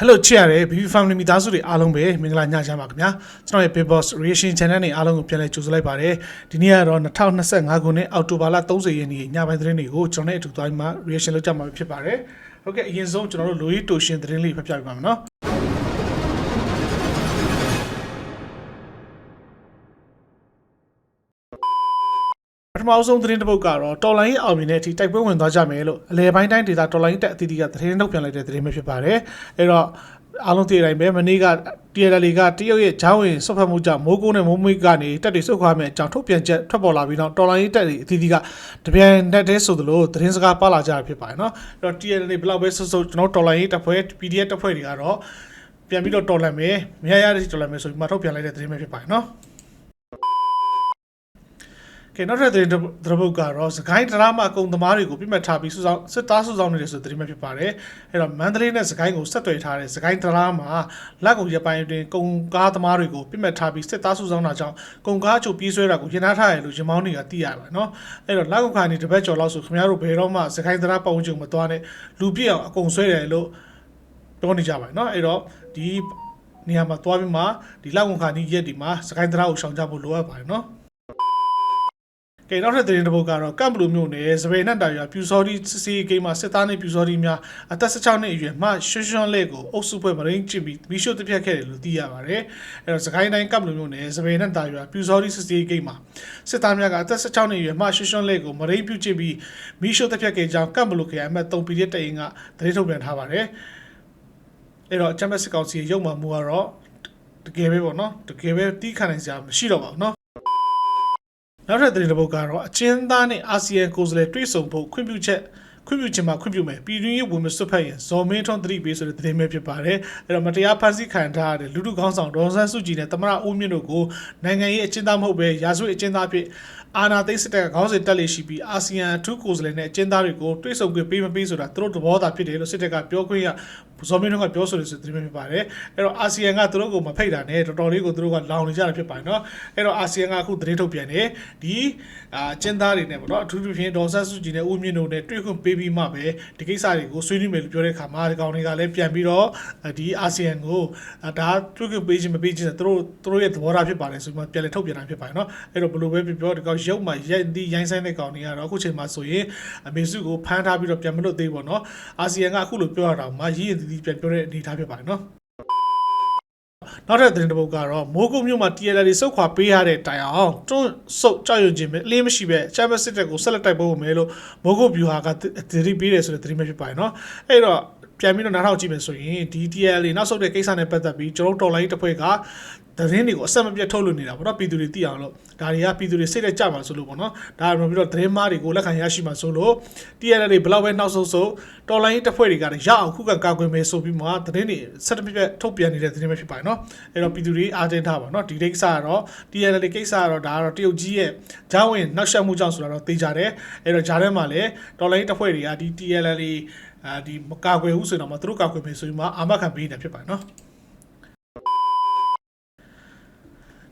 Hello ချစ်ရတဲ့ BB Family မိသားစုတွေအားလုံးပဲမင်္ဂလာညချမ်းပါခင်ဗျာကျွန်တော်ရဲ့ Big Boss Reaction Channel နဲ့အားလုံးကိုပြန်လည်ကြိုဆိုလိုက်ပါတယ်ဒီနေ့ကတော့2025ခုနှစ်အောက်တိုဘာလ30ရက်နေ့ညပိုင်းသတင်းတွေကိုကျွန်တော်နဲ့အတူသွားပြီးမှ reaction လုပ်ကြမှာဖြစ်ပါတယ်ဟုတ်ကဲ့အရင်ဆုံးကျွန်တော်တို့လိုရီတိုရှင်သတင်းလေးဖတ်ပြပေးပါမယ်နော် ပထမဆုံးသတင်းတစ်ပုဒ်ကတော့တော်လိုင်းအောင်မြင်တဲ့အထိတိုက်ပွဲဝင်သွားကြမယ်လို့အလဲပိုင်းတိုင်းဒေသတော်လိုင်းတက်အသီးသီးကသတင်းထုတ်ပြန်လိုက်တဲ့သတင်းပဲဖြစ်ပါတယ်အဲ့တော့အားလုံးသိတဲ့အတိုင်းပဲမနေ့က TLL ကတရုတ်ရဲ့ဂျောင်းဝင်ဆွတ်ဖက်မှုကြောင့်မိုးကုန်းနဲ့မိုးမွေးကနေတက်တွေဆုတ်ခွာမဲ့အကြောင်းထုတ်ပြန်ချက်ထွက်ပေါ်လာပြီးတော့တော်လိုင်းတက်တွေအသီးသီးကတပြန်တက်တဲ့ဆိုသလိုသတင်းစကားပါလာကြတာဖြစ်ပါတယ်နော်အဲ့တော့ TLL ဘယ်လောက်ပဲဆုတ်ဆုတ်ကျွန်တော်တော်လိုင်းတက်ဖွဲ့ PDF တက်ဖွဲ့တွေကတော့ပြန်ပြီးတော့တော်လန်မယ်မရရတဲ့တော်လန်မယ်ဆိုပြီးမှထုတ်ပြန်လိုက်တဲ့သတင်းပဲဖြစ်ပါတယ်နော် ကဲနောက်ထပ်သတင်းသတင်းပုဒ်ကတော့စကိုင်းဒရာမာအကုံသမားတွေကိုပြစ်မှတ်ထားပြီးစုဆောင်စစ်သားစုဆောင်နေတယ်ဆိုတဲ့သတင်းပဲဖြစ်ပါတယ်။အဲ့တော့မန္တလေးနဲ့စကိုင်းကိုဆက်သွယ်ထားတဲ့စကိုင်းဒရာမာလက်ကုန်ရပိုင်းအတွင်းကုံကားသမားတွေကိုပြစ်မှတ်ထားပြီးစစ်သားစုဆောင်တာကြောင့်ကုံကားချုပ်ပြေးဆွဲတာကိုရင်ထားထားရလို့ရင်မောင်းတွေကသိရပါတယ်နော်။အဲ့တော့လက်ကုန်ခါနေတပတ်ကျော်လောက်ဆိုခင်ဗျားတို့ဘယ်တော့မှစကိုင်းဒရာပတ်ဝန်းကျင်မသွားနဲ့လူပြည့်အောင်အကုံဆွဲတယ်လို့ပြောနေကြပါတယ်နော်။အဲ့တော့ဒီနေရာမှာသွားပြီးမှဒီလက်ကုန်ခါနေရက်ဒီမှာစကိုင်းဒရာကိုရှောင်ကြဖို့လိုအပ်ပါတယ်နော်။ ကဲနောက်ထပ်သတင်းတစ်ပုဒ်ကတော့ကမ်ဘလူမျိုးနယ်စပယ်နဲ့တာရွာပြူစော်ဒီစစ်စီဂိမ်းမှာစစ်သားနဲ့ပြူစော်ဒီများအသက်16နှစ်အရွယ်မှရွှွှွှွှွလက်ကိုအုပ်စုဖွဲ့မရင်းချစ်ပြီးမီရှို့တစ်ဖြတ်ခဲ့တယ်လို့သိရပါတယ်။အဲတော့စကိုင်းတိုင်းကမ်ဘလူမျိုးနယ်စပယ်နဲ့တာရွာပြူစော်ဒီစစ်စီဂိမ်းမှာစစ်သားများကအသက်16နှစ်အရွယ်မှရွှွှွှွှလက်ကိုမရင်းပြုတ်ချစ်ပြီးမီရှို့တစ်ဖြတ်ခဲ့ကြောင်းကမ်ဘလူခရိုင်အမှတ်3ပီရက်တရင်ကသတင်းထုတ်ပြန်ထားပါတယ်။အဲတော့ချမ်ပီယံစ်ကောင်စီရဲ့ရုပ်မှမှုကတော့တကယ်ပဲပေါ့နော်တကယ်ပဲတီးခံနိုင်စရာမရှိတော့ပါဘူးနော် နောက်ထပ်သတင်းတစ်ပုဒ်ကတော့အချင်းသားနဲ့အာဆီယံကိုယ်စားလှယ်တွေ့ဆုံဖို့ခွင့်ပြုချက် ခွင့်ပြုချင်မှခွင့်ပြုမယ်ပြည်တွင်းရေးဝင်မစွတ်ဖက်ရင်ဇော်မင်းထွန်းသတိပေးဆိုတဲ့သတင်းပဲဖြစ်ပါတယ်အဲ့တော့မတရားဖန်ဆီးခံထားရတဲ့လူထုခေါင်းဆောင်ဒေါ်ဆန်းစုကြည်နဲ့သမရဦးမြင့်တို့ကိုနိုင်ငံရေးအကျဉ်းသားမဟုတ်ပဲရာဇဝတ်အကျဉ်းသားဖြစ်အာနာသိန်းစစ်တပ်ကခေါင်းစဉ်တက်လေရှိပြီးအာဆီယံအထူးကိုယ်စားလှယ်နဲ့အကျဉ်းသားတွေကိုတွေ့ဆုံခွင့်ပေးမပေးဆိုတာသူတို့သဘောသာဖြစ်တယ်လို့စစ်တပ်ကပြောခွင့်ရဇော်မင်းထွန်းကပြောဆိုတယ်ဆိုတဲ့သတင်းပဲဖြစ်ပါတယ်အဲ့တော့အာဆီယံကသူတို့ကိုမဖိတ်တာနဲ့တော်တော်လေးကိုသူတို့ကလောင်နေကြတာဖြစ်ပါတယ်နော်အဲ့တော့အာဆီယံကအခုသတင်းထုတ်ပြန်တယ်ဒီအာအကျဉ်းသားတွေနဲ့ပေါ့နော်အထူးသဖြင့်ဒေါ်ဆန်းစုကြည်နဲ့ဦးမြင့်တို့နဲ့တွေ့ခွင့်ပေးပြီးမှပဲဒီကိစ္စတွေကိုဆွေးနွေးမယ်လို့ပြောတဲ့အခါမှာဒီကောင်တွေကလည်းပြန်ပြီးတော့ဒီအာဆီယံကိုဒါတွေ့ခွင့်ပေးခြင်းမပေးခြင်းသူတို့သူတို့ရဲ့သဘောထားဖြစ်ပါတယ်ဆိုပြီးမှပြန်လည်ထုတ်ပြန်တာဖြစ်ပါတယ်နော်အဲ့တော့ဘယ်လိုပဲပြောပြောဒီကောင်ရုပ်မှရိုက်ဒီရိုင်းဆိုင်တဲ့ကောင်တွေကတော့အခုချိန်မှာဆိုရင်အမေစုကိုဖမ်းထားပြီးတော့ပြန်မလွတ်သေးဘူးပေါ့နော်အာဆီယံကအခုလိုပြောရတာမှရည်ရည်တည်တည်ပြန်ပြောတဲ့အနေအထားဖြစ်ပါတယ်နော် နောက်ထပ်သတင်းတစ်ပုဒ်ကတော့မိုးကုတ်မြို့မှာ TLL တွေစုတ်ခွာပေးရတဲ့တိုင်အောင်တွန်းစုတ်ကြောက်ရွံ့ခြင်းပဲအလင်းမရှိပဲချမ်ပီယံစစ်တပ်ကိုဆက်လက်တိုက်ပွဲဖို့မယ်လို့မိုးကုတ်ဗျူဟာကသတိပေးတယ်ဆိုတဲ့သတင်းပဲဖြစ်ပါတယ်နော်အဲ့တော့ပြန်ပြီးတော့နားထောင်ကြည့်မယ်ဆိုရင်ဒီ TLL တွေနောက်ဆုတ်တဲ့ကိစ္စနဲ့ပတ်သက်ပြီးကျွန်တော်တို့တော်လိုင်းတစ်ဖွဲ့က သတင်းတွေကိုအဆက်မပြတ်ထုတ်လို့နေတာပေါ့နော်ပြည်သူတွေသိအောင်လို့ဒါတွေကပြည်သူတွေစိတ်သက်ကြမှာဆိုလို့ပေါ့နော်ဒါမှပြီးတော့သတင်းမားတွေကိုလက်ခံရရှိမှာဆိုလို့ TLL တွေဘယ်လောက်ပဲနောက်ဆုတ်ဆုတ်တော်လိုင်းတစ်ဖွဲ့တွေကလည်းရအောင်ခုခံကာကွယ်မယ်ဆိုပြီးမှသတင်းတွေဆက်မပြတ်ထုတ်ပြန်နေတဲ့သတင်းပဲဖြစ်ပါတယ်နော်အဲ့တော့ပြည်သူတွေအားတင်ထားပါနော်ဒီကိစ္စကတော့ TLL ကိစ္စကတော့ဒါကတော့တရုတ်ကြီးရဲ့ဂျားဝင်နောက်ဆက်မှုကြောင့်ဆိုတာတော့သိကြတယ်အဲ့တော့ဂျားထဲမှာလည်းတော်လိုင်းတစ်ဖွဲ့တွေကဒီ TLL တွေအာဒီမကာကွယ်ဘူးဆိုတော့မှသူတို့ကာကွယ်မယ်ဆိုပြီးမှအာမခံပေးနေတာဖြစ်ပါတယ်နော်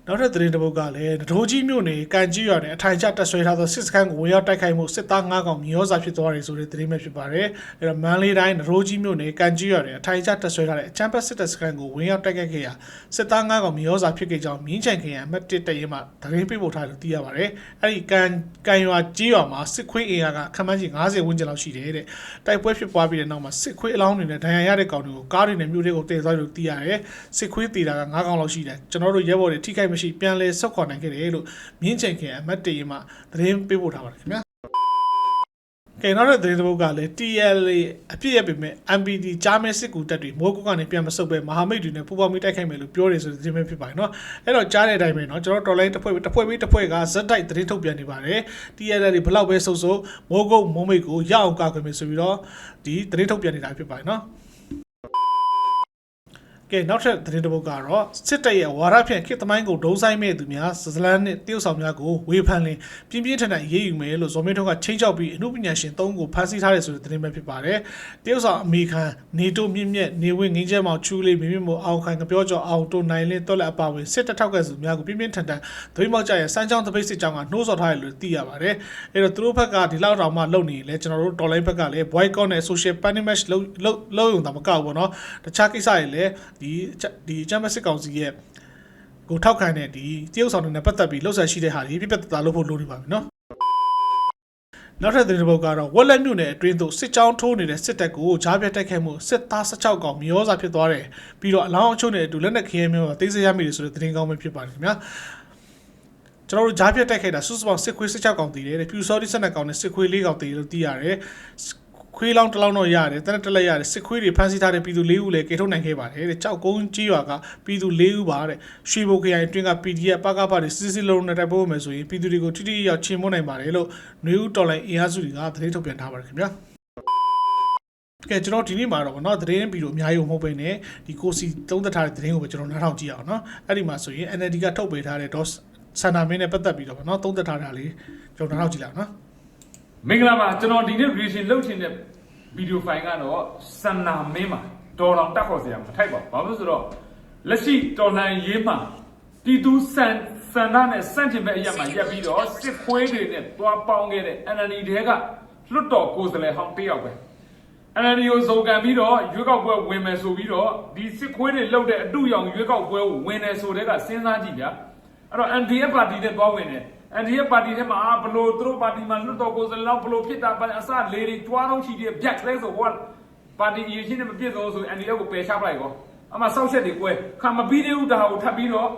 နောက်ထပ်သတင်းတစ်ပုဒ်ကလည်းတထိုးကြီးမြို့နယ်ကန်ကြီးရွာနယ်အထိုင်ကျတက်ဆွဲထားသောစစ်စခန်းကိုဝင်ရောက်တိုက်ခိုက်မှုစစ်သား9ကောင်မြေဩစာဖြစ်သွားတယ်ဆိုတဲ့သတင်းပဲဖြစ်ပါတယ်။အဲတော့မန္တလေးတိုင်းတထိုးကြီးမြို့နယ်ကန်ကြီးရွာနယ်အထိုင်ကျတက်ဆွဲထားတဲ့အချမ်းပတ်စစ်တပ်စခန်းကိုဝင်ရောက်တိုက်ခိုက်ခဲ့ရာစစ်သား9ကောင်မြေဩစာဖြစ်ခဲ့ကြောင်းမြင်းချန်ခရိုင်အမှတ်1တရင်မှသတင်းပေးပို့ထားလို့သိရပါတယ်။အဲဒီကန်ကန်ရွာကြီးရွာမှာစစ်ခွေးအင်အားကခန့်မှန်းချင်90ဝန်းကျင်လောက်ရှိတယ်တဲ့။တိုက်ပွဲဖြစ်ပွားပြီးတဲ့နောက်မှာစစ်ခွေးအလောင်းတွေနဲ့ဒဏ်ရာရတဲ့ကောင်တွေကိုကားတွေနဲ့မြို့တွေကိုတည်သွားလို့သိရတယ်။စစ်ခွေးတည်တာက9ကောင်လောက်ရှိတယ်။ကျွန်တော်တို့ရဲဘော်တွေထိခိုက်မရှိပြန်လဲဆုတ်ခွာနိုင်ခဲ့တယ်လို့မြင်းချင်ခင်အမတ်တရင်မှသတင်းပေးပို့ထားပါတယ်ခင်ဗျာကဲနောက်တဲ့သတင်းတစ်ပုဒ်ကလည်း TLA အပြည့်ရပေမဲ့ MPD ကြားမဲစစ်ကူတက်တွေမိုးကုတ်ကနေပြန်မဆုတ်ပဲမဟာမိတ်တွေနဲ့ပူးပေါင်းပြီးတိုက်ခိုက်မယ်လို့ပြောတယ်ဆိုတဲ့သတင်းပဲဖြစ်ပါတယ်เนาะအဲ့တော့ကြားတဲ့အတိုင်းပဲเนาะကျွန်တော်တော်လိုင်းတစ်ဖွဲ့တစ်ဖွဲ့ပြီးတစ်ဖွဲ့ကဇက်တိုက်သတင်းထုတ်ပြန်နေပါတယ် TLA တွေဘလောက်ပဲဆုတ်ဆုတ်မိုးကုတ်မိုးမိတ်ကိုရအောင်ကာကွယ်မယ်ဆိုပြီးတော့ဒီသတင်းထုတ်ပြန်နေတာဖြစ်ပါတယ်เนาะ ကဲ ကဲနောက်ထပ်သတင်းတစ်ပုဒ်ကတော့စစ်တပ်ရဲ့ဝါရဖြန့်ခေတ်သမိုင်းကိုဒုံဆိုင်မဲ့သူများစဇလန်နဲ့တရုတ်ဆောင်များကိုဝေဖန်လင်ပြင်းပြင်းထန်ထန်ရေးယူမယ်လို့ဇော်မင်းထွန်းကချင်းချောက်ပြီးအမှုပညာရှင်၃ကိုဖမ်းဆီးထားတယ်ဆိုတဲ့သတင်းပဲဖြစ်ပါတယ်တရုတ်ဆောင်အမေခံနေတိုမြင့်မြတ်နေဝင်းငင်းကျဲမောင်ချူလေးမြင့်မြတ်မို့အောင်ခိုင်ကပြောကျော်အောင်တိုနိုင်လင်းတော်လက်အပါဝင်စစ်တပ်ထောက်ကစုများကိုပြင်းပြင်းထန်ထန်သတိမောက်ကြရဲ့စမ်းချောင်းတပိတ်စစ်ကြောင်းကနှိုးဆော်ထားတယ်လို့သိရပါတယ်အဲ့တော့သူတို့ဘက်ကဒီလောက်တောင်မှလုံနေလဲကျွန်တော်တို့တော်လိုင်းဘက်ကလည်း boycott နဲ့ social punish လုပ်လုပ်လုပ်ရုံတော့မကောက်ဘူးเนาะတခြားကိစ္စတွေလည်း ဒီဒီချမ်ပီယံစစ်ကောင်စီရဲ့ကိုထောက်ခံတဲ့ဒီတရုတ်ဆောင်တွေနဲ့ပတ်သက်ပြီးလှုပ်ရှားရှိတဲ့ဟာတွေပြပြတသားလုပ်ဖို့လိုနေပါပြီနော်နောက်ထပ်သတင်းတစ်ပုဒ်ကတော့ဝက်လက်မြို့နယ်အတွင်းသို့စစ်ကြောင်းထိုးနေတဲ့စစ်တပ်ကိုကြားပြတ်တိုက်ခိုက်မှုစစ်သား16ကောင်မြေဩစာဖြစ်သွားတယ်ပြီးတော့အလောင်းအချုံနဲ့အတူလက်နက်ခဲမျိုးတိတ်ဆရမိတယ်ဆိုတဲ့သတင်းကောင်းပဲဖြစ်ပါတယ်ခင်ဗျာကျွန်တော်တို့ကြားပြတ်တိုက်ခိုက်တာစုစုပေါင်းစစ်ခွေး16ကောင်တည်တယ်တဲ့ဖြူစောတိ12ကောင်နဲ့စစ်ခွေး4ကောင်တည်တယ်လို့သိရတယ် ခွေးလောင်းတစ်လောင်းတော့ရတယ်တနက်တက်လက်ရတယ်စစ်ခွေးတွေဖမ်းဆီးထားတဲ့ပြည်သူ၄ဦးလည်းကေထုတ်နိုင်ခဲ့ပါတယ်တဲ့ကြောက်ကုန်းကြီးရွာကပြည်သူ၄ဦးပါတဲ့ရွှေဘုတ်ခရိုင်အတွင်းက PDF ပကပတွေစစ်စစ်လုံးနဲ့တိုက်ပွဲမယ်ဆိုရင်ပြည်သူတွေကိုထိထိရောက်ချင်းမွနိုင်ပါတယ်လို့နှွေဦးတော်လိုင်းအင်အားစုတွေကသတင်းထုတ်ပြန်ထားပါတယ်ခင်ဗျာကဲကျွန်တော်ဒီနေ့မှာတော့ဗောနော်သတင်းဗီဒီယိုအများကြီးမဟုတ်ဘဲနဲ့ဒီကိုစီသုံးသက်ထားတဲ့သတင်းကိုပဲကျွန်တော်နားထောင်ကြည့်အောင်နော်အဲ့ဒီမှာဆိုရင် NLD ကထုတ်ပေးထားတဲ့ DOS ဆန္ဒမင်းနဲ့ပတ်သက်ပြီးတော့ဗောနော်သုံးသက်ထားတာလေးကျွန်တော်နားထောင်ကြည့်လိုက်အောင်နော် မင်္ဂလာပါကျွန်တော်ဒီနေ့ reaction လုပ်ချင်တဲ့ဗီဒီယိုဖိုင်ကတော့စန္နာမင်းမှာတော်တော်တက်ခေါ်စရာမထိုက်ပါဘူး။ဘာလို့လဲဆိုတော့လက်ရှိတော်လှန်ရေးမှာတီတူစန်စန္ဒနဲ့စန့်ကျင်ဘက်အရက်မှာရက်ပြီးတော့စစ်ခွေးတွေနဲ့တွားပေါင်းခဲ့တဲ့ NLD တဲကလွတ်တော်ကိုယ်စားလှယ်ဟောင်းတစ်ယောက်ပဲ။ NLD ကိုစုံကံပြီးတော့ရွေးကောက်ပွဲဝင်မယ်ဆိုပြီးတော့ဒီစစ်ခွေးတွေလှုပ်တဲ့အတူရောင်ရွေးကောက်ပွဲကိုဝင်တယ်ဆိုတဲ့ကစဉ်းစားကြည့်ဗျာ။အဲ့တော့ NDF ပါတီနဲ့တွားဝင်တယ် NDF ပါတီထဲမှာအာဘလို့သူတို့ပါတီမှာလွတ်တော်ကိုယ်စားလှယ်လောက်ဘလို့ဖြစ်တာပါလဲအစလေတွေတွားတော့ရှိတဲ့ဗျက်ကလေးဆိုဟောပါတီအရေးချင်းနဲ့မပြည့်စုံဆိုရင် NDF ကိုပယ်ချပလိုက်ကောအမှစောက်ချက်တွေကွဲခါမပြီးသေးဘူးဒါကိုထပ်ပြီးတော့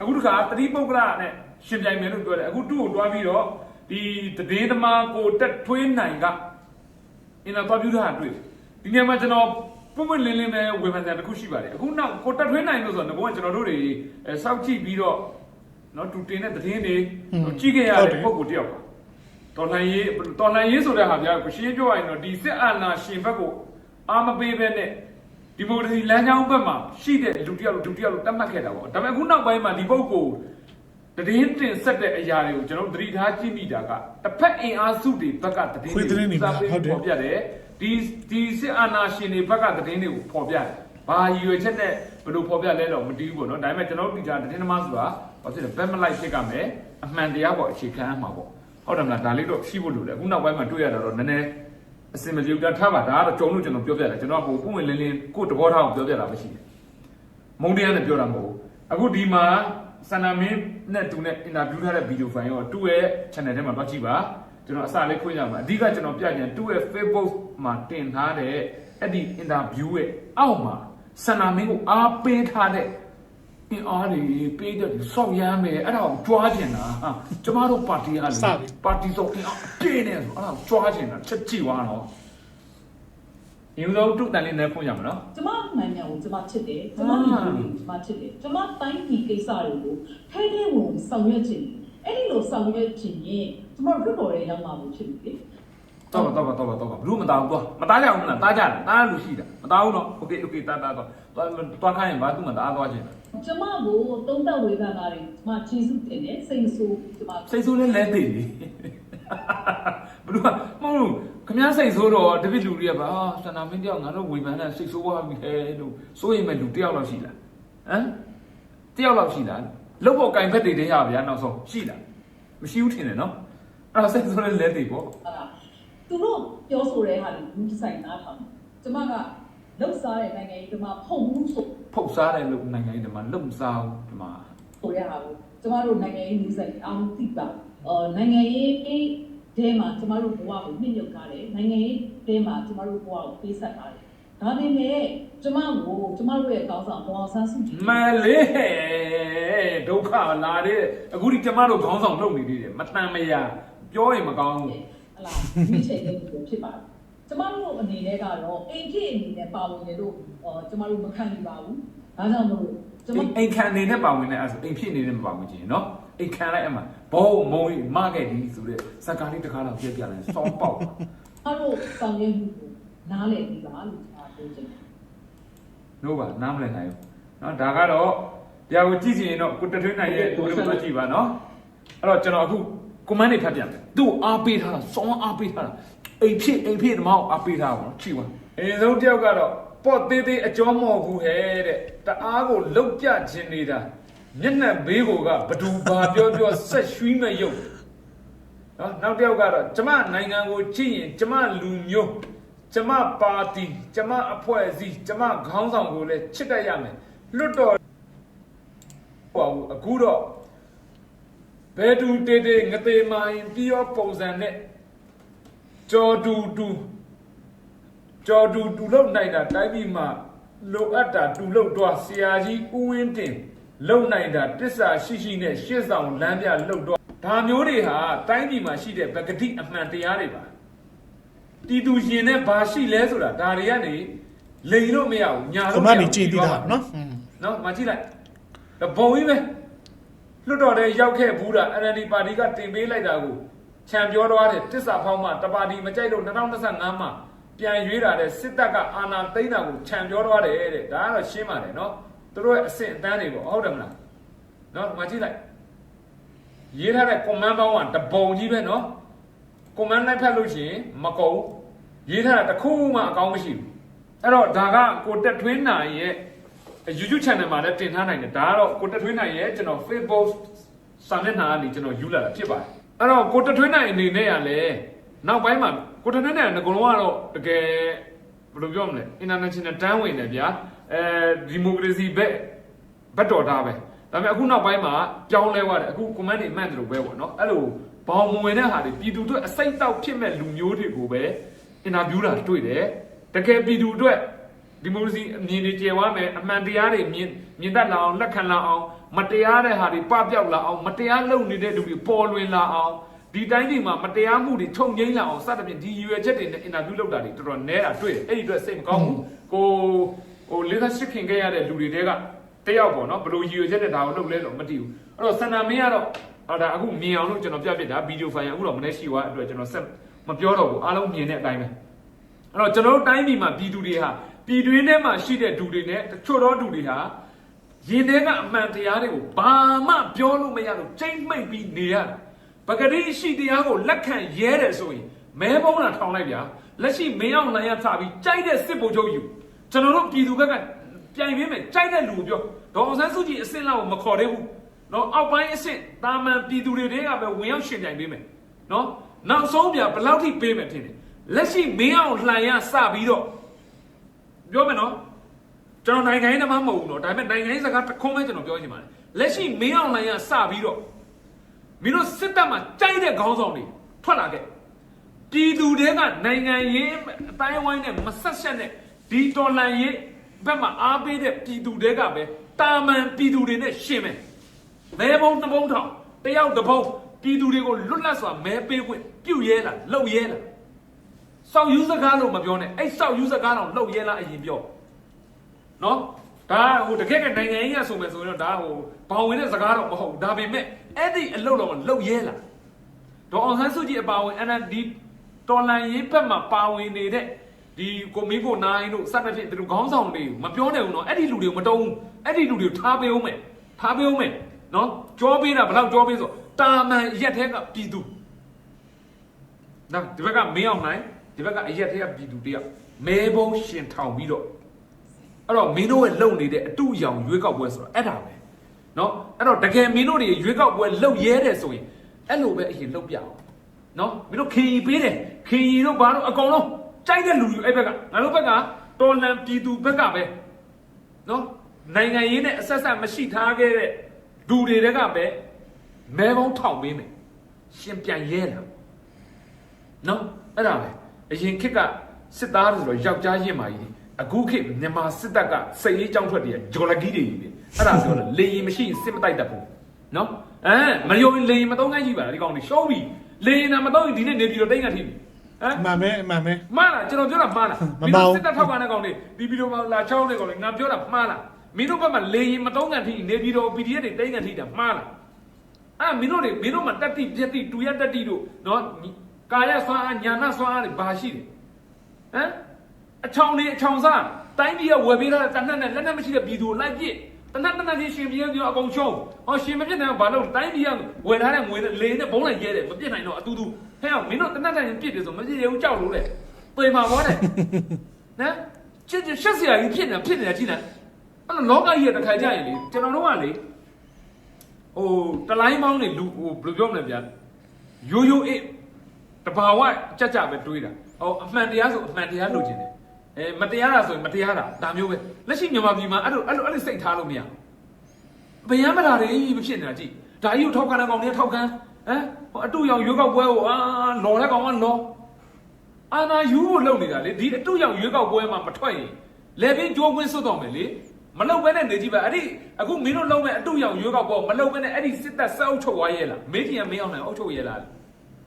အခုတခါတတိပုဂ္ဂလနဲ့ရှင်ပြိုင်မယ်လို့ပြောတယ်အခုသူ့ကိုတွားပြီးတော့ဒီတည်င်းသမားကိုတက်ထွေးနိုင်ကအင်တာဗျူးတာတွေ့ဒီနေရာမှာကျွန်တော်ပုံမှန်လင်းလင်းပဲဝေဖန်တဲ့တစ်ခုရှိပါတယ်အခုနောက်ကိုတက်ထွေးနိုင်လို့ဆိုတော့ငါကကျွန်တော်တို့တွေအဲစောက်ကြည့်ပြီးတော့ နော်တူတင်တဲ့သတင်းတွေကြည့်ခဲ့ရတဲ့ပုံကိုတယောက်ပါတော်လှန်ရေးတော်လှန်ရေးဆိုတဲ့ဟာပြကိုရှင်းပြောရရင်တော့ဒီစစ်အာဏာရှင်ဘက်ကိုအာမပေးပဲနဲ့ဒီမိုကရေစီလမ်းကြောင်းဘက်မှာရှိတဲ့လူတယောက်လူတယောက်တတ်မှတ်ခဲ့တာပေါ့ဒါပေမဲ့အခုနောက်ပိုင်းမှာဒီပုံကိုတည်င်းတင်ဆက်တဲ့အရာတွေကိုကျွန်တော်သတိထားကြည့်မိတာကတစ်ဖက်အင်အားစုတွေဘက်ကတည်င်းခွေးသတင်းတွေပါဟုတ်တယ်ပေါ်ပြတယ်ဒီဒီစစ်အာဏာရှင်တွေဘက်ကတည်င်းတွေကိုပေါ်ပြတယ်ဘာရည်ရွယ်ချက်နဲ့ဘယ်လိုပေါ်ပြလဲတော့မတည်ဘူးပေါ့နော်ဒါပေမဲ့ကျွန်တော်တို့ဒီကတည်င်းသမားဆိုတာ ဘာဖြစ်လဲဘက်မလိုက်ဖြစ်ကမယ်အမှန်တရားပေါ်အခြေခံအမှာပေါ့ဟုတ်တယ်မလားဒါလေးတော့ရှိဖို့လိုတယ်အခုနောက်ပိုင်းမှာတွေ့ရတာတော့နည်းနည်းအစင်မပြေဘူးဒါထားပါဒါကတော့ကြုံလို့ကျွန်တော်ပြောပြတယ်ကျွန်တော်ကဟိုပုံဝင်လင်းလင်းကိုယ့်တဘောထားကိုပြောပြတာမရှိဘူးမုံတရားနဲ့ပြောတာမဟုတ်ဘူးအခုဒီမှာစန္ဒမင်းနဲ့သူနဲ့အင်တာဗျူးထားတဲ့ဗီဒီယိုဖိုင်ရောသူ့ရဲ့ channel ထဲမှာတော့ကြည့်ပါကျွန်တော်အစလေးခွင့်ရမှာအဓိကကျွန်တော်ပြချင်သူ့ရဲ့ Facebook မှာတင်ထားတဲ့အဲ့ဒီအင်တာဗျူးရဲ့အောက်မှာစန္ဒမင်းကိုအားပေးထားတဲ့ အင်အားတွေပေးတဲ့ဆောက်ရမ်းမယ်အဲ့ဒါကိုကြွားကျင်တာဟာကျမတို့ပါတီကလေစပြီပါတီဆိုအင်အားတင်းနေဆိုအဲ့ဒါကိုကြွားကျင်တာချက်ကြည့်သွားတော့ဒီလိုတုတ်တန်လေးနဲ့ဖွင့်ရမှာနော်ကျမနိုင်ငံကိုကျမချစ်တယ်ကျမနိုင်ငံကိုကျမချစ်တယ်ကျမတိုင်းပြည်ကိစ္စတွေကိုထဲထဲဝင်ဝင်ဆောင်ရွက်ချင်တယ်အဲ့ဒီလိုဆောင်ရွက်ချင်ရင်ကျမတို့တော်ရဲရောက်မှာလို့ဖြစ်ပြီလေ တော့ပါတော့ပါတော့ပါတော့ပါဘလူးမသားဘူးတော့မသားကြဘူးမလားသားကြတယ်သားလူရှိတာမသားဘူးတော့โอเคโอเคသားသားတော့သွားသွားခိုင်းရင်ဘာသူ့မသားသွားခြင်း ကျမကိုတုံးတက်ဝေဖန်တာတွေကျမကျေးဇူးတင်တယ်စိတ်ဆိုးကျမ စိတ်ဆိုးလဲလဲသိလေဘလူးကမဟုတ်ဘူးခမည်းစိတ်ဆိုးတော့တပည့်လူတွေကပါအာစန္ဒမင်းတယောက်ငါတို့ဝေဖန်တဲ့စိတ်ဆိုးသွားပြီဟဲ့လို့စိုးရင်မဲ့လူတယောက်လောက်ရှိလားဟမ်တယောက်လောက်ရှိလားလုတ်ဖို့ကင်ဖက်တွေတည်းရဗျာနောက်ဆုံးရှိလားမရှိဘူးထင်တယ်နော်အဲ့ဒါစိတ်ဆိုးလဲလဲသိပေါ့ ဟာ သူတို့ပြောဆိုတဲ့ဟာတွေဘူးဆိုင်နားထောင်ကျမကလှုပ်ရှားတဲ့နိုင်ငံရေးကျမဖုံမှုဆိုဖုတ်စားတယ်လို့နိုင်ငံရေးဒီမှာလုံစားဘူးဒီမှာဆိုရတာကိုကျမတို့နိုင်ငံရေးလူဆိုင်အောင်သိပါအော်နိုင်ငံရေးတဲမှာကျမတို့ဘဝကိုနှိမ့်ညွတ်ထားတယ်နိုင်ငံရေးတဲမှာကျမတို့ဘဝကိုပေးဆက်ထားတယ်ဒါပေမဲ့ကျမကိုကျမတို့ရဲ့ကောင်းဆောင်ဘောအောင်ဆန်းစုကြည်မလေးဒုက္ခလာတဲ့အခုဒီကျမတို့ခေါင်းဆောင်လုပ်နေသေးတယ်မတန်မရပြောရင်မကောင်းဘူး ဟလာမိချေတဲ့လူဖြစ်ပါတယ်ကျမတို့အနေနဲ့ကတော့အိမ်ဖြစ်အနေနဲ့ပါဝင်တယ်လို့အော်ကျမတို့မခံနိုင်ပါဘူးဒါကြောင့်မို့လို့ကျမ အိမ်အိမ်ခံအနေနဲ့ပါဝင်တဲ့အဲဆိုအိမ်ဖြစ်အနေနဲ့မပါဝင်ခြင်းเนาะအိမ်ခံလိုက်အမှဘောမုံကြီးမခဲ့ဒီဆိုတဲ့စကားလေးတစ်ခါတော့ပြပြလိုက်စောင်းပေါက် ကျမတို့ဆောင်ရွက်မှုကိုနားလည်ပြီးပါလို့ကျွန်တော်ပြောချင်တယ် ။ဟွန်းခမည်းစိတ်ဆိုးတော့တပည့်လူတွေကပါအာစန္ဒမင်းတယောက်ငါတို့ဝေဖန်တဲ့စိတ်ဆိုးသွားပြီဟဲ့လို့စိုးရင်မဲ့လူတယောက်လောက်ရှိလားဟမ်တယောက်လောက်ရှိလားလုတ်ဖို့ကင်ဖက်တွေတည်းရဗျာနောက်ဆုံးရှိလား လို့ပါနားမလည်နိုင်ဘူးเนาะဒါကတော့တရားကိုကြည့်ချင်ရင်တော့ကိုတထွေးနိုင်ရဲ့ကိုယ်ကိုကြည့်ပါเนาะအဲ့တော့ကျွန်တော်အခု command တွေဖတ်ပြန်မယ်သူ့ကိုအားပေးထားတာစောင်းအားပေးထားတာအိမ်ဖြစ်အိမ်ဖြစ်ဒီမောက်အားပေးထားတာပေါ့နော်ကြည့်ပါအရင်ဆုံးတယောက်ကတော့ပေါ့သေးသေးအကျော်မော်ဘူးဟဲ့တဲ့တအားကိုလုတ်ပြခြင်းနေတာမျက်နှာဘေးကိုကဘဒူဘာပြောပြောဆက်ရွှီးမဲ့ရုပ်နော်နောက်တစ်ယောက်ကတော့ကျမနိုင်ငံကိုကြည့်ရင်ကျမလူမျိုးကျမပါတီကျမအဖွဲ့အစည်းကျမခေါင်းဆောင်ကိုလည်းချစ်တတ်ရမယ်လွတ်တော်ဟောအခုတော့ ဘယ်တူတေတေငသေးမိုင်းပြီးရောပုံစံနဲ့ကြော်တူတူကြော်တူတူလုံနိုင်တာတိုင်းပြည်မှာလိုအပ်တာတူလုံတော့ဆရာကြီးဦးဝင်းတင်လုံနိုင်တာတစ္ဆာရှိရှိနဲ့ရှေ့ဆောင်လမ်းပြလုံတော့ဒါမျိုးတွေဟာတိုင်းပြည်မှာရှိတဲ့ဗကတိအမှန်တရားတွေပါတီတူရှင်နဲ့ဘာရှိလဲဆိုတာဒါတွေကနေလိန်လို့မရဘူးညာကလို့မမရန်နေဘူးကြည်တည်တာနော်อืมနော်မကြည့်လိုက်ဒါဘုံကြီးပဲ လွတ်တော်ထဲရောက်ခဲ့ဘူးတာ NLD ပါတီကတင်ပေးလိုက်တာကိုခြံပြောသွားတဲ့တစ္ဆာဖောင်းမှတပါတီမကြိုက်လို့2025မှာပြန်ရွေးတာတဲ့စစ်တပ်ကအာဏာသိမ်းတာကိုခြံပြောသွားတယ်တဲ့ဒါကတော့ရှင်းပါတယ်နော်သူတို့ရဲ့အဆင့်အတန်းတွေပေါ့ဟုတ်တယ်မလားနော်ဒီမှာကြည့်လိုက်ရေးထားတဲ့ command ဘောင်းကတပုံကြီးပဲနော် command လိုက်ဖက်လို့ရှိရင်မကုန်ရေးထားတာတစ်ခုမှအကောင်းမရှိဘူးအဲ့တော့ဒါကကိုတက်ထွင်းနိုင်ရဲ့ YouTube channel မှာလည်းတင်ထားနိုင်တယ်ဒါကတော့ကိုတက်ထွင်းနိုင်ရဲ့ကျွန်တော် Facebook စာမျက်နှာကနေကျွန်တော်ယူလာတာဖြစ်ပါတယ်အဲ့တော့ကိုတက်ထွင်းနိုင်အနေနဲ့ရလဲနောက်ပိုင်းမှာကိုတက်ထွင်းနိုင်ကကတော့တကယ်ဘယ်လိုပြောမလဲ international တန်းဝင်တယ်ဗျာအဲဒီမိုကရေစီဘက်ဘတ်တော်သားပဲဒါပေမဲ့အခုနောက်ပိုင်းမှာပြောင်းလဲသွားတယ်အခု command တွေမှန်တယ်လို့ပဲပေါ့နော်အဲ့လိုဘောင်မဝင်တဲ့ဟာတွေပြည်သူတို့အစိတ်တောက်ဖြစ်မဲ့လူမျိုးတွေကိုပဲအင်တာဗျူးတာတွေ့တယ်တကယ်ပြည်သူတို့ ဒီမိုကရေစီအမြင်တွေကျယ်ဝန်းမယ်အမှန်တရားတွေမြင်မြင်တတ်လာအောင်လက်ခံလာအောင်မတရားတဲ့ဟာတွေပပျောက်လာအောင်မတရားလုပ်နေတဲ့လူတွေပေါ်လွင်လာအောင်ဒီတိုင်းဒီမှာမတရားမှုတွေခြုံငိမ့်လာအောင်စသဖြင့်ဒီရွယ်ချက်တွေနဲ့အင်တာဗျူးလုပ်တာတွေတော်တော်နဲတာတွေ့တယ်အဲ့ဒီအတွက်စိတ်မကောင်းဘူးကိုဟိုလေးသက်ရှစ်ခင်ခဲ့ရတဲ့လူတွေတဲကတယောက်ပေါ့နော်ဘယ်လိုရည်ရွယ်ချက်နဲ့ဒါကိုလုပ်လဲတော့မသိဘူးအဲ့တော့စန္ဒမင်းကတော့ဟောဒါအခုမြင်အောင်လို့ကျွန်တော်ပြပြတာဗီဒီယိုဖိုင်အခုတော့မနေ့ရှိသွားအတွက်ကျွန်တော်ဆက်မပြောတော့ဘူးအားလုံးမြင်တဲ့အတိုင်းပဲအဲ့တော့ကျွန်တော်တို့တိုင်းပြည်မှာပြည်သူတွေဟာ ပြည်တွင်းထဲမှာရှိတဲ့ဒူတွေနဲ့တချို့သောဒူတွေဟာရင်ထဲကအမှန်တရားတွေကိုဘာမှပြောလို့မရလို့ကျိမ့်မိတ်ပြီးနေရတာပဂတိရှိတရားကိုလက်ခံရဲတယ်ဆိုရင်မဲပုံးလာထောင်လိုက်ဗျာလက်ရှိမင်းအောင်နိုင်ရထပြီးကြိုက်တဲ့စစ်ဗိုလ်ချုပ်ယူကျွန်တော်တို့ပြည်သူဘက်ကပြိုင်ပေးမယ်ကြိုက်တဲ့လူကိုပြောဒေါအောင်ဆန်းစုကြည်အစ်စ်လောက်ကိုမခေါ်သေးဘူးနော်အောက်ပိုင်းအစ်စ်တာမန်ပြည်သူတွေတည်းကပဲဝင်ရောက်ရှင်ပြိုင်ပေးမယ်နော်နောက်ဆုံးပြဘယ်လောက်ထိပေးမယ်ထင်တယ်လက်ရှိမင်းအောင်လှန်ရစပြီးတော့ ပြောမယ်နော်ကျွန်တော်နိုင်ငံရေးသမားမဟုတ်ဘူးနော်ဒါပေမဲ့နိုင်ငံရေးစကားတခုံးပဲကျွန်တော်ပြောချင်ပါတယ်လက်ရှိမင်းအောင်လှိုင်ကစပြီးတော့မင်းတို့စစ်တပ်မှာကြိုက်တဲ့ခေါင်းဆောင်တွေထွက်လာခဲ့ပြည်သူတွေကနိုင်ငံရေးအတိုင်းဝိုင်းနဲ့မဆက်ဆက်နဲ့ဒီတော်လှန်ရေးဘက်မှာအားပေးတဲ့ပြည်သူတွေကပဲတာမန်ပြည်သူတွေနဲ့ရှင်မယ်မဲဘုံနှစ်ဘုံထောင်တယောက်တစ်ဘုံပြည်သူတွေကိုလွတ်လပ်စွာမဲပေးခွင့်ပြုတ်ရဲလားလှုပ်ရဲလား စောက်ယူစကားလို့မပြောနဲ့အဲ့စောက်ယူစကားတော့လှုပ်ရဲလားအရင်ပြောနော်ဒါဟိုတကယ်ကနိုင်ငံရေးရဆိုမယ်ဆိုရင်တော့ဒါဟိုဘောင်ဝင်တဲ့စကားတော့မဟုတ်ဘူးဒါပေမဲ့အဲ့ဒီအလုပ်တော့လှုပ်ရဲလာဒေါအောင်ဆန်းစုကြည်အပါဝင် NLD တော်လန်ရေးဘက်မှာပါဝင်နေတဲ့ဒီကိုမင်းကိုနိုင်တို့စသဖြင့်ဒီလိုခေါင်းဆောင်တွေမပြောနိုင်ဘူးနော်အဲ့ဒီလူတွေကိုမတုံးဘူးအဲ့ဒီလူတွေကိုထားပေးအောင်မယ်ထားပေးအောင်မယ်နော်ကြောပေးတာဘယ်လောက်ကြောပေးဆိုတာမန်ရက်ထဲကပြည်သူနော်ဒီဘက်ကမင်းအောင်နိုင် ဒီဘက်ကအရက်ထဲကပြည်သူတယောက်မဲဘုံရှင်ထောင်ပြီးတော့ အဲ့တော့မင်းတို့ရဲ့လုံနေတဲ့အတူအယောင်ရွေးကောက်ပွဲဆိုတော့အဲ့ဒါပဲเนาะအဲ့တော့တကယ်မင်းတို့တွေရွေးကောက်ပွဲလုံရဲတယ်ဆိုရင်အဲ့လိုပဲအရင်လုံပြအောင်เนาะမင်းတို့ခင်ရီပေးတယ်ခင်ရီတို့ဘာလို့အကောင်လုံးကြိုက်တဲ့လူတွေအဲ့ဘက်ကငါတို့ဘက်ကတော်လန်ပြည်သူဘက်ကပဲเนาะနိုင်ငံရေးနဲ့အဆက်ဆက်မရှိထားခဲ့တဲ့လူတွေတက်ကပဲမဲပေါင်းထောင်ပေးမယ်ရှင်ပြန်ရဲတာနော်အဲ့ဒါပဲ အရင်ခေတ်ကစစ်သားတွေဆိုတော့ယောက်ျားရင့်မာကြီးတွေအခုခေတ်မြန်မာစစ်တပ်ကစိတ်ရေးကြောင်းထွက်တွေဂျော်လကီတွေကြီးပဲအဲ့ဒါပြောတယ်လေရင်မရှိရင်စစ်မတိုက်တတ်ဘူးနော်အဲမယုံရင်လေရင်မသုံးခိုင်းကြည့်ပါလားဒီကောင်တွေရှုံးပြီလေရင်ကမသုံးရင်ဒီနေ့နေပြီးတော့တိတ်ငါထိပြီဟမ်အမှန်ပဲအမှန်ပဲမှားလားကျွန်တော်ပြောတာမှားလားမမှားဘူးစစ်တပ်ထောက်ခံတဲ့ကောင်တွေဒီဗီဒီယိုမှာလာချောင်းတဲ့ကောင်တွေငါပြောတာမှားလားမင်းတို့ဘက်မှာလေရင်မသုံးကန်ထိနေပြီးတော့ PDF တွေတိတ်ငါထိတာမှားလားအဲ့မင်းတို့တွေမင်းတို့မှာတက်တိပြက်တိတူရတက်တိတို့နော် ကာယဆွမ်းအားညာနာဆွမ်းအားတွေဘာရှိတယ်ဟမ်အချောင်နေအချောင်စားတတိုင်းပြည်ကဝယ်ပေးထားတဲ့တနက်နဲ့လက်နက်မရှိတဲ့ပြည်သူကိုလိုက်ပြစ်တနက်တနက်ချင်းရှင်ပြည်ပြောအကုန်ရှုံးဟောရှင်မပြစ်နိုင်ဘာလို့တိုင်းပြည်ကဝယ်ထားတဲ့ငွေနဲ့လေနဲ့ဘုံလိုက်ရဲတယ်မပြစ်နိုင်တော့အတူတူဟဲ့အောင်မင်းတို့တနက်တနက်ချင်းပြစ်တယ်ဆိုမပြစ်ရဘူးကြောက်လို့လေပေမှာဘောတဲ့နော်ချစ်ချစ်ရှက်စရာကြီးဖြစ်နေဖြစ်နေတာကြည့်လိုက်အဲ့လိုလောကကြီးကတစ်ခါကြရင်လေကျွန်တော်တို့ကလေဟိုတလိုင်းမောင်းနေလူဟိုဘယ်လိုပြောမလဲဗျာရိုးရိုးအေး တဘာဝကြက်ကြပဲတွေးတာဟောအမှန်တရားဆိုအမှန်တရားလိုချင်တယ်အဲမတရားတာဆိုရင်မတရားတာဒါမျိုးပဲလက်ရှိမြန်မာပြည်မှာအဲ့လိုအဲ့လိုအဲ့လိုစိတ်ထားလို့မရဘူးဗျံမလာတွေမဖြစ်နေတာကြည့်ဒါကြီးကိုထောက်ခံတဲ့ကောင်တွေထောက်ခံဟမ်ဟိုအတူရောင်ရွေးကောက်ပွဲကိုအာလော်တဲ့ကောင်ကလော်အာနာယူကိုလုံနေတာလေဒီအတူရောင်ရွေးကောက်ပွဲမှာမထွက်ရင်လေပင်ကြိုးကွင်းစွတ်တော်မယ်လေမလုံပဲနဲ့နေကြည့်ပါအဲ့ဒီအခုမင်းတို့လုံမဲ့အတူရောင်ရွေးကောက်ပွဲမလုံပဲနဲ့အဲ့ဒီစစ်တပ်စအုပ်ချုပ်သွားရဲ့လားမေးကြည့်ရင်မင်းအောင်နိုင်အုပ်ချုပ်ရဲ့လား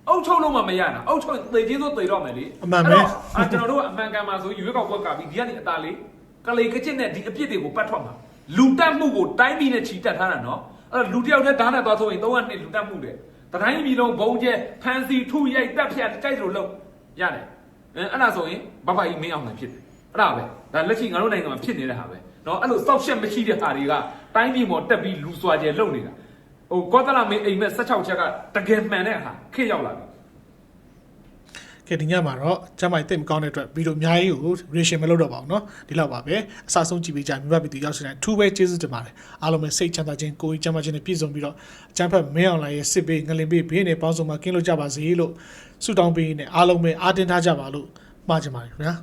အုပ်ချုပ်လို့မှမရတာအုပ်ချုပ်သေချင်းဆိုသေတော့မယ်လေအမှန်ပဲအာကျွန်တော်တို့ကအမှန်ကန်မှာဆိုရွေးကောက်ပွဲကပြီးဒီကနေအသာလေးကလေးကချစ်နဲ့ဒီအပြစ်တွေကိုပတ်ထွက်မှာလူတက်မှုကိုတိုင်းပြည်နဲ့ချီတက်ထားတာနော်အဲ့တော့လူတစ်ယောက်တည်းဓာတ်နဲ့သွားဆိုရင်၃နှစ်လူတက်မှုတယ်တတိုင်းပြည်လုံးဘုံကျဲဖန်စီထုရိုက်တက်ဖြတ်ကြိုက်လို့လုံးရတယ်အဲအဲ့ဒါဆိုရင်ဘဘကြီးမင်းအောင်နိုင်ဖြစ်တယ်အဲ့ဒါပဲဒါလက်ရှိငါတို့နိုင်ငံမှာဖြစ်နေတဲ့ဟာပဲနော်အဲ့လိုစောက်ရှက်မရှိတဲ့ဟာတွေကတိုင်းပြည်ပေါ်တက်ပြီးလူစွာကျဲလုံနေတာ ဟိုကောသလမင်းအိမ်မက်16ချက်ကတကယ်မှန်တဲ့ဟာခေရောက်လာပြီ ကဲဒီညမှာတော့ကျမ်းမိုင်တိတ်မကောင်းတဲ့အတွက်ဗီဒီယိုအများကြီးကို reaction မလုပ်တော့ပါဘူးเนาะဒီလောက်ပါပဲအစားဆုံးကြည့်ပေးကြမြမပြည်သူရောက်ရှင်တဲ့အထူးပဲကျေးဇူးတင်ပါတယ်အားလုံးပဲစိတ်ချမ်းသာခြင်းကိုယ်ကြီးချမ်းသာခြင်းနဲ့ပြည့်စုံပြီးတော့အကျမ်းဖက်မင်းအောင်လိုင်းရဲ့စစ်ပေးငလင်ပေးဘေးနဲ့ပေါင်းစုံမှာကင်းလို့ကြပါစေလို့ဆုတောင်းပေးနေအားလုံးပဲအားတင်းထားကြပါလို့မှာချင်ပါတယ်ခင်ဗျာ